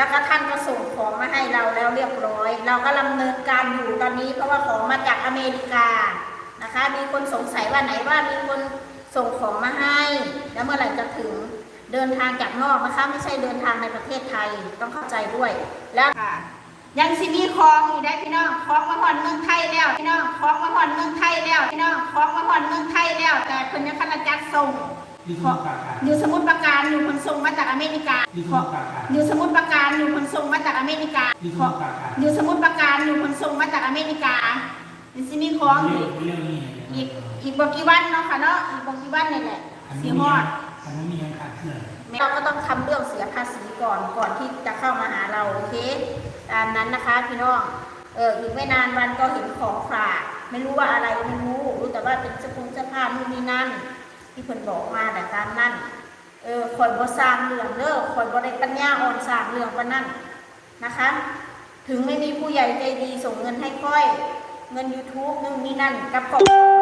แล้วก็ท่านก็ส่งของมาให้เราแล้วเรียบร้อย เราก็ดำเนินการอยู่ตอนนี้เพราะว่าของมาจากอเมริกานะคะ มีคนสงสัยว่าไหนว่ามีคนส่งของมาให้ แล้วเมื่อไหร่จะถึงเดินทางจากนอกนะคะ ไม่ใช่เดินทางในประเทศไทยต้องเข้าใจด้วยแล้วค่ะยังสิมีคลองอยู่ได้พี่น้องคลองมาหอนเมืองไทยแล้วพี่น้องคลองมาหอนเมืองไทยแล้วพี่น้องคลองมาหอนเมืองไทยแล้ว แต่เพิ่นยังคณะจัดส่งที่สมุทรปราการอยู่สมุทรปราการอยู่คนส่งมาจากอ เมริกาที่สมุทรปราการอยู่สมุทรปราการอยู่คนส่งมาจากอเมริกาที่สมุทรปราการอยู่สมุทรปราการอยู่คนส่งมาจากอเมริกามันสิมีของเรื่อีองกเรื่องนี้อีกอีกบกี่วันเนาะค่ะเนาะอีกบกี่วันนี่แหละอันสีนี้ฮมีอดอันนี้มียังขาดเลยเราก็ต้องทำเรื่องเสียภาษีก่อนก่อนที่จะเข้ามาหาเราโอเคตามนั้นนะคะพี่น้องเอออีกไม่นานวันก็เห็นของฝากไม่รู้ว่าอะไรไม่รู้รู้แต่ว่าเป็นเสื้อผงเสื้อผ้านู่นนี่นั่นที่เพิ่นบอกมาแต่ตามนั้น เออยบ่สร้างเรื่องเด้อคอยบ่ได้ปัญญาอ่อนสร้างเรื่องปานนั้นนะคะ ถึงไม่มีผู้ใหญ่ใจดีส่งเงินให้ค่อย เงิน YouTube นู่นนี่นั่นกับของ